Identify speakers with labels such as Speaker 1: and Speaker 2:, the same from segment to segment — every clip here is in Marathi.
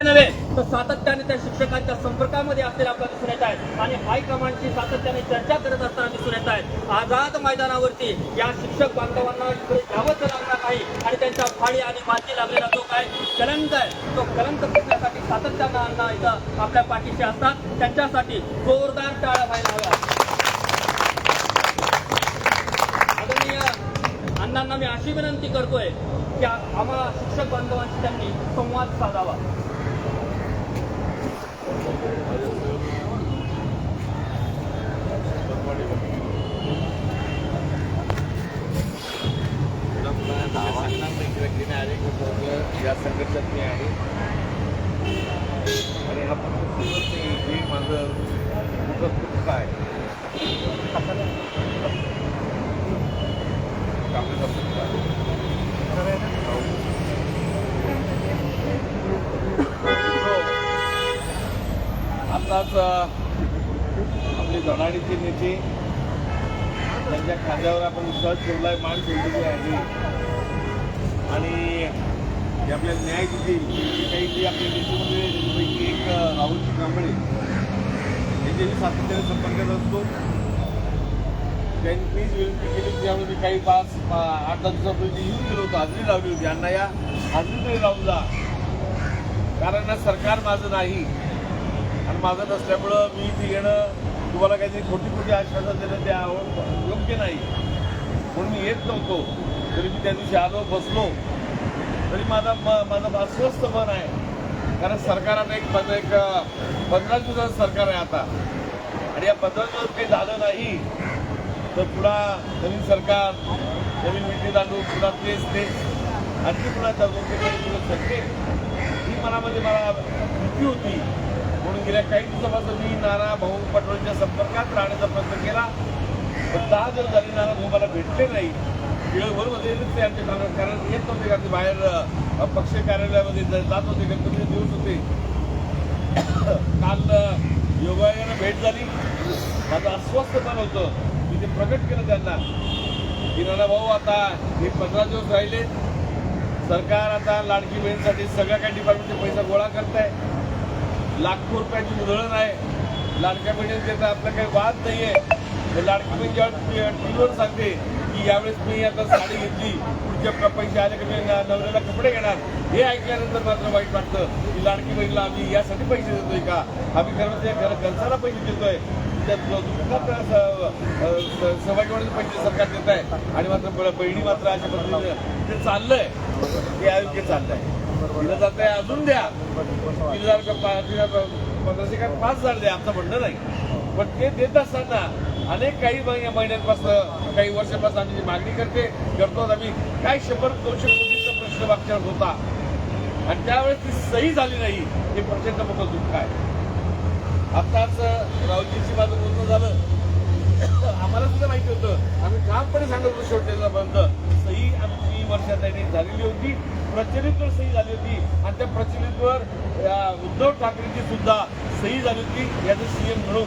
Speaker 1: नव्हे तर सातत्याने त्या शिक्षकांच्या संपर्कामध्ये असलेले आपल्याला दिसून येत आहेत. आणि हायकमांडची सातत्याने चर्चा करत असताना दिसून येत आहेत. आझाद मैदानावरती या शिक्षक बांधवांना इकडे यावंच लागणार नाही आणि त्यांच्या फाळी आणि माती लागलेला जो काय कलंक आहे तो कलंक करण्यासाठी सातत्यानं अण्णा इथं आपल्या पाठीशी असतात. त्यांच्यासाठी जोरदार टाळा व्हायला हव्या आदरणीय अण्णांना मी अशी विनंती करतोय की आम्हाला शिक्षक बांधवांशी त्यांनी संवाद साधावा.
Speaker 2: या संघर्षात मी आहे आणि हा फक्त हे माझं दुःख दुःख आहे. आताच आपली धडाडीचे नेते. त्यांच्या खांद्यावर आपण विश्वास आहे मान ठेवलेली आहे. आणि जे आपल्या न्याय देतील जे काही जे आपल्या नेतेमध्ये त्याच्यापैकी एक राहुल कांबळे यांच्याशी सातत्याने संपर्कात असतो त्यांनी प्लीज विनंती केली की त्यामुळे मी काही पाच आठ दहा दिवसापूर्वी येऊन गेलो होतो हाजरी लावली होती. यांना या हाजरी तरी लावून जा. कारण सरकार माझं नाही. आणि माझं नसल्यामुळं मी ती येणं तुम्हाला काहीतरी खोटी खोटी आश्वासन देणं ते आव- योग्य नाही. म्हणून मी येत नव्हतो. तरी मी त्या दिवशी आलो बसलो. तरी माझा म माझं अस्वस्थ मन आहे. कारण सरकारानं एक माझं एक पंधरा दिवसाचं सरकार आहे आता. आणि या पंधरा दिवसात काही झालं नाही तर पुन्हा नवीन सरकार नवीन विटी तांदूळ पुन्हा तेच तेच. आणखी पुन्हा तुला शकते ही मनामध्ये मला भीती होती. म्हणून गेल्या काही दिवसापासून मी नाना भाऊ पटोलेच्या संपर्कात राहण्याचा प्रयत्न केला. पण दहा जर झाले नाना भाऊ मला भेटले नाही. वेळभरमध्ये ते आमचे कारण कारण येत नव्हते का ते बाहेर पक्ष कार्यालयामध्ये जात होते गणपतीचे दिवस होते. काल योगायानं योगायोगानं भेट झाली. माझं अस्वस्थ पण होतं. मी ते प्रकट केलं त्यांना. की नाना भाऊ आता हे पंधरा दिवस राहिले. सरकार आता लाडकी बहिणीसाठी सगळ्या काही डिपार्टमेंटचे पैसा गोळा करत आहे लाखो रुपयाची उधळण आहे. लाडक्या बहिणीने त्याचा आपला काही वाद नाही आहे लाडकी बहीण जेव्हा टीव्हीवर सांगते की यावेळेस मी आता साडी घेतली पुढच्या पैसे आले की मी नवऱ्याला कपडे घेणार. हे ऐकल्यानंतर मात्र वाईट वाटतं की लाडकी बहिणीला आम्ही यासाठी पैसे देतोय का? आम्ही खरं म्हणजे घर खर्चाला पैसे देतोय. त्यात स- स- सहभागी पैसे सरकार देत आहे. आणि मात्र ब- बहिणी मात्र अशा पद्धतीने ते चाललंय. ते आयोग्य चाललंय. दिलं जात आहे अजून द्या. तीन हजार तीन हजार पंधराशे काय पाच हजार द्या आमचं म्हणणं नाही. पण ते देत असताना अनेक काही महिन्यांपासून काही वर्षापासून आम्ही मागणी करते करतो आम्ही. काय शंभर दोनशे कोटीचा प्रश्न मागच्या होता. आणि त्यावेळेस ती सही झाली नाही हे प्रचंड मोठं दुःख आहे. आताच रावजीची माझं बोलणं झालं. आम्हाला सुद्धा माहिती होतं. आम्ही ठामपणे सांगत होतो बंद सही आमची वर्षात झालेली होती. प्रचलितवर सही झाली होती. आणि त्या प्रचलितवर उद्धव ठाकरेंची सुद्धा सही झाली होती याचं सीएम म्हणून.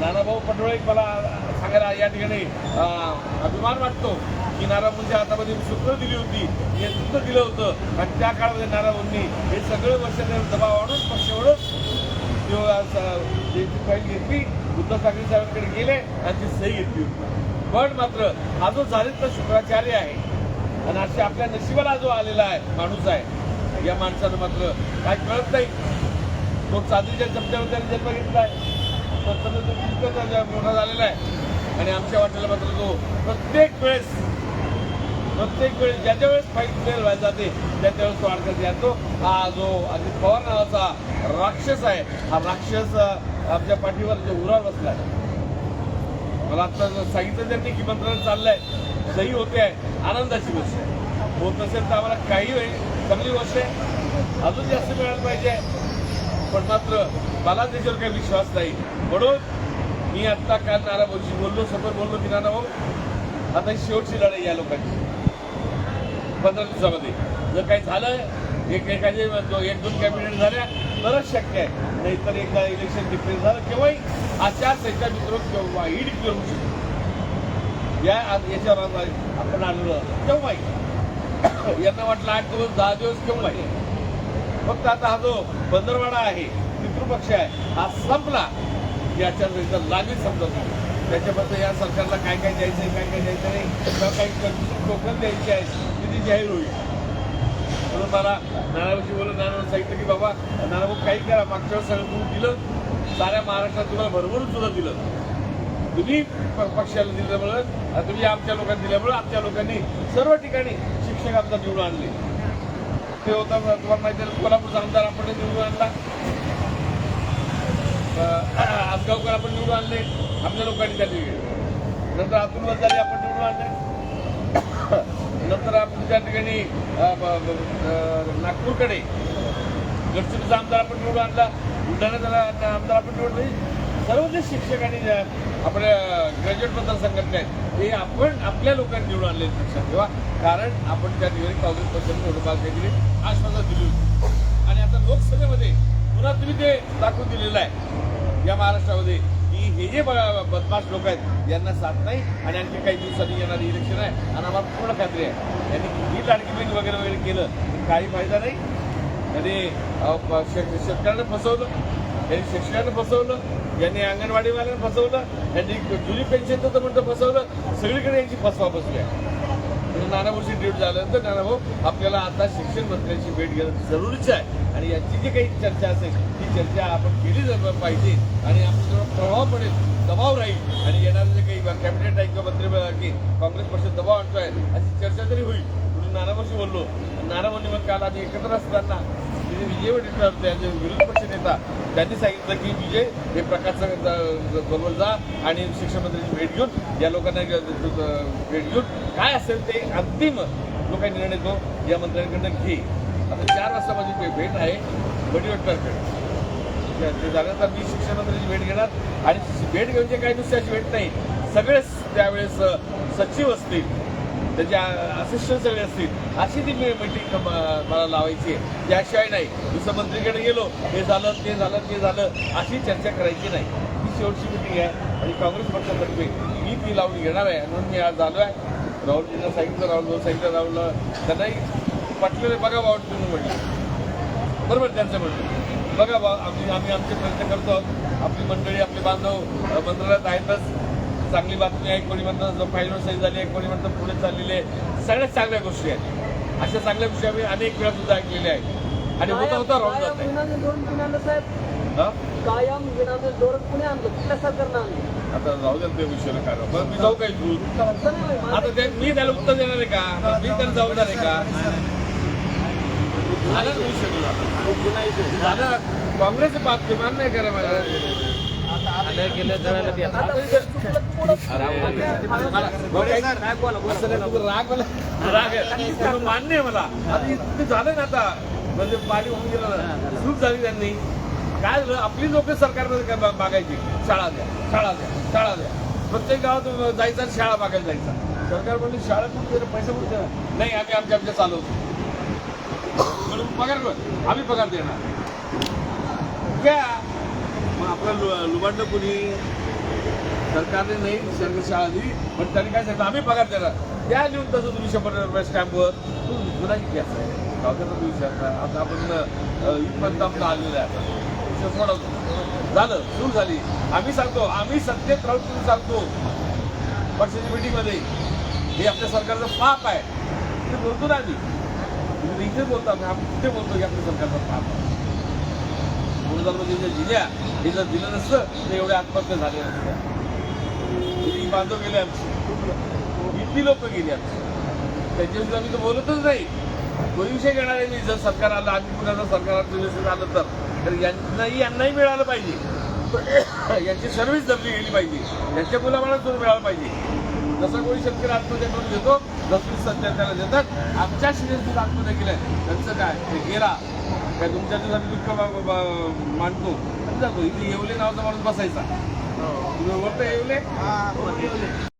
Speaker 2: नानाभाऊ पटोळे मला सांगायला या ठिकाणी अभिमान वाटतो की नाराभाऊंच्या हातामध्ये सूत्र दिली होती. नेतृत्व दिलं होतं. आणि त्या काळामध्ये नाराभाऊंनी हे सगळं वर्ष दबाव आणून पक्षावरून किंवा फाईल घेतली. उद्धव ठाकरे साहेबांकडे गेले आणि ती सही घेतली होती. पण मात्र हा जो झालेला शुक्राचार्य आहे आणि अशी आपल्या नशिबाला जो आलेला आहे माणूस आहे या माणसानं मात्र काय कळत नाही. तो चांदीच्या चमच्यावर त्याने जन्म घेतला आहे तो मोठा झालेला आहे. आणि आमच्या वाटेला मात्र तो प्रत्येक वेळेस प्रत्येक वेळेस ज्या ज्या वेळेस फाईट क्लिअर व्हायला जाते त्या त्यावेळेस तो अडकत येतो हा जो अजित पवार नावाचा राक्षस आहे हा राक्षस आमच्या पाठीवर जो उरावर बसला आहे. मला आता सांगितलं त्यांनी की मंत्रालय चाललंय सही होते आहे आनंदाची गोष्ट आहे. होत नसेल तर आम्हाला काही वेळ चांगली गोष्ट आहे. अजून जास्त मिळायला पाहिजे. पण मात्र मला त्याच्यावर काही विश्वास नाही. म्हणून मी आत्ता काल नाना बोललो समोर बोललो की नाना भाऊ आता ही शेवटची लढाई या लोकांची. पंधरा दिवसामध्ये. जर काही झालं एक एखादे एक दोन कॅबिनेट झाल्या तरच शक्य आहे. नाहीतर एकदा इलेक्शन डिक्लेअर झालं केव्हाही आचारसंहिता मित्र केव्हा ही डिक्लेअर होऊ शकते. या याच्यावर आपण आलेलो तेव्हाही यांना वाटलं आठ दिवस दहा दिवस केव्हाही फक्त आता हा जो बंदरवाडा आहे पितृपक्ष आहे हा संपला. की आचारसंहिता लागलीच समजत नाही. त्याच्याबद्दल या सरकारला काय काय द्यायचं काय काय द्यायचं नाही किंवा काही कन्फ्युजन टोकन द्यायची आहे ती जाहीर होईल. म्हणून मला नानाभाऊशी बोलून नानाभाऊ सांगितलं की बाबा नानाभाऊ काही करा मागच्या वेळेस सगळं तुम्ही दिलं. साऱ्या महाराष्ट्रात तुम्हाला भरभरून सुद्धा दिलं. तुम्ही पक्षाला दिल्यामुळं तुम्ही आमच्या लोकांनी दिल्यामुळं आमच्या लोकांनी सर्व ठिकाणी शिक्षक आमचा निवडून आणले. ते होता तुम्हाला माहिती आहे कोल्हापूरचा आमदार आपण निवडून आणला. आसगावकर आपण निवडून आणले. आपल्या लोकांनी त्या ठिकाणी. नंतर अतुल वजारी आपण निवडून आणले. नंतर आपण त्या ठिकाणी नागपूरकडे गडचिरोलीचा आमदार आपण निवडून आणला. बुलढाण्याचा आमदार आपण निवडले सर्व जे शिक्षक आणि आपल्या ग्रॅज्युएट मतदारसंघातले आहेत ते आपण आपल्या लोकांनी निवडून आणले लक्षात ठेवा कारण आपण त्या निवडणूक काँग्रेस पक्षाने निवडणूक घेतली आश्वासन दिली होती. आणि आता लोकसभेमध्ये पुन्हा तुम्ही ते दाखवून दिलेलं आहे. या महाराष्ट्रामध्ये की हे जे ब- बदमाश लोक आहेत यांना साथ नाही आणि आणखी काही दिवसांनी येणारी इलेक्शन आहे आणि आम्हाला पूर्ण खात्री आहे. यांनी किती लाडकी बहीण वगैरे वगैरे केलं काही फायदा नाही. यांनी शेतकऱ्यांना फसवलं. यांनी शिक्षकांना फसवलं यांनी अंगणवाडीवाल्यांना फसवलं यांनी जुनी पेन्शनचं तर म्हणतं फसवलं सगळीकडे यांची फसवा बसली आहे. म्हणजे नानाभाऊची ड्यूट झाल्यानंतर नानाभाऊ आपल्याला आता शिक्षण मंत्र्यांची भेट घेणं जरुरीचं आहे. आणि यांची जी काही चर्चा असेल ती चर्चा आपण केली जाणार पाहिजे आणि आपल्याला प्रभाव पडेल दबाव राहील आणि येणारे जे काही कॅबिनेट आहे किंवा मंत्रिमंडळ की काँग्रेस पक्ष दबाव आणतोय अशी चर्चा तरी होईल. म्हणून नानाभाऊशी बोललो. नानाभाऊनी मग काल आधी एकत्र असताना तिथे विजय वडेट्टीवार होते यांचे विरोधी पक्ष नेता त्यांनी सांगितलं की विजय हे प्रकारचं बरोबर जा आणि शिक्षण मंत्र्यांची भेट घेऊन या लोकांना भेट घेऊन काय असेल ते अंतिम जो काही निर्णय तो या मंत्र्यांकडनं घे. आता चार वाजता माझी भेट आहे वडीवटकरकडे ते झाल्यानंतर मी शिक्षण मंत्र्यांची भेट घेणार आणि भेट घेऊन जे काही दुसऱ्याची भेट नाही सगळेच त्यावेळेस सचिव असतील. त्याचे असिस्टंट सगळे असतील अशी ती मीटिंग मला लावायची आहे. त्याशिवाय नाही दुसरं मंत्रीकडे गेलो हे झालं ते झालं ते झालं अशी चर्चा करायची नाही. ही शेवटची मिटिंग आहे आणि काँग्रेस पक्षातर्फे मी ती लावून घेणार आहे. म्हणून मी आज आलो आहे. राहुलजींना सांगितलं राहुल सांगितलं राहुल त्यांनाही पटलेलं बघा बाबा तुम्ही म्हटलं. बरोबर त्यांचं म्हणणं. बघा बा आम्ही आम्ही आमचे प्रयत्न करतो. आहोत आपली मंडळी आपले बांधव मंत्रालयात आहेतच चांगली बातमी आहे कोणी म्हणतं जो फायनल सही झाली आहे कोणी म्हणतं पुढे चाललेली आहे सगळ्याच चांगल्या गोष्टी आहेत. अशा चांगल्या गोष्टी आम्ही अनेक वेळा सुद्धा ऐकलेल्या आहेत. आणि होता होता राहून जात. आहे?
Speaker 3: कायम कुणी आणलं. कुठल्या सरकारनं आणलं?
Speaker 2: आता जाऊ द्या ते विषयाला कारण मी जाऊ काय तू
Speaker 3: असं नाही होय.
Speaker 2: आता ते मी त्याला उत्तर देणार आहे का? मी त्याला जबाबदार आहे का? झालं विषय? झालं. काँग्रेसचे बात किमान नाही करा मला. काही- असं नाही, तुझं राग मान्य आहे मला. झालं ना आता. म्हणजे पाणी होऊन गेलं चूक झाली त्यांनी. काय झालं? आपली लोक सरकारमध्ये काय मागायची शाळा द्या शाळा द्या शाळा द्या. प्रत्येक गावात जायचा आणि शाळा मागायला जायचा. सरकार म्हणजे शाळा कुठे? पैसे कुठे? नाही आम्ही आमच्या आमच्या चालवतो. म्हणून पगार? आम्ही पगार देणार. घ्या मग आपलं लु- लुबाडलं कुणी? सरकारने नाही सरकारी शाळा दिली पण त्यांनी काय सांगितलं? आम्ही पगार देणार. त्या लिहून तसं तुम्ही शंभर रुपये स्टॅम्पवर कुणाची घ्यायचा आहे. गावचा तुम्ही विचारता आता आपण इथपर्यंत आपलं आलेलं आहे आता. सोडवतो. झालं सुरू झाली. आम्ही सांगतो आम्ही सत्तेत राहून तुम्ही सांगतो. पक्षाच्या मिटिंगमध्ये हे आपल्या सरकारचं पाप आहे. ते बोलतो ना आम्ही. तुम्ही इथे बोलतो आम्ही कुठे बोलतो की आपल्या सरकारचं पाप आहे. दोन हजारमध्ये ज्या दिल्या हे जर दिलं नसतं तर एवढे आत्महत्या झाल्या नसत्या बांधव गेले आमचे. किती लोक गेली आमची. त्यांच्याविषयी आम्ही तर बोलतच नाही. तो विषय घेणार आहे मी. जर सरकार आलं आम्ही पुन्हा सरकार आलं तर. तर यांनाही यांनाही मिळालं पाहिजे. यांची सर्व्हिस जपली गेली पाहिजे. यांच्या मुलाबाळा सुरू मिळालं पाहिजे. जसं कोणी शेतकरी आत्महत्या करून देतो जसं सध्या त्याला देतात आमच्या शिरेसून आत्महत्या केल्या. त्यांचं काय? ते गेला. काय तुमच्या दिवस आम्ही दुःख मा- मा- मांडतो आणि जातो. इथे येवले नावाचा माणूस बसायचा. तुम्ही ओळखता येवले.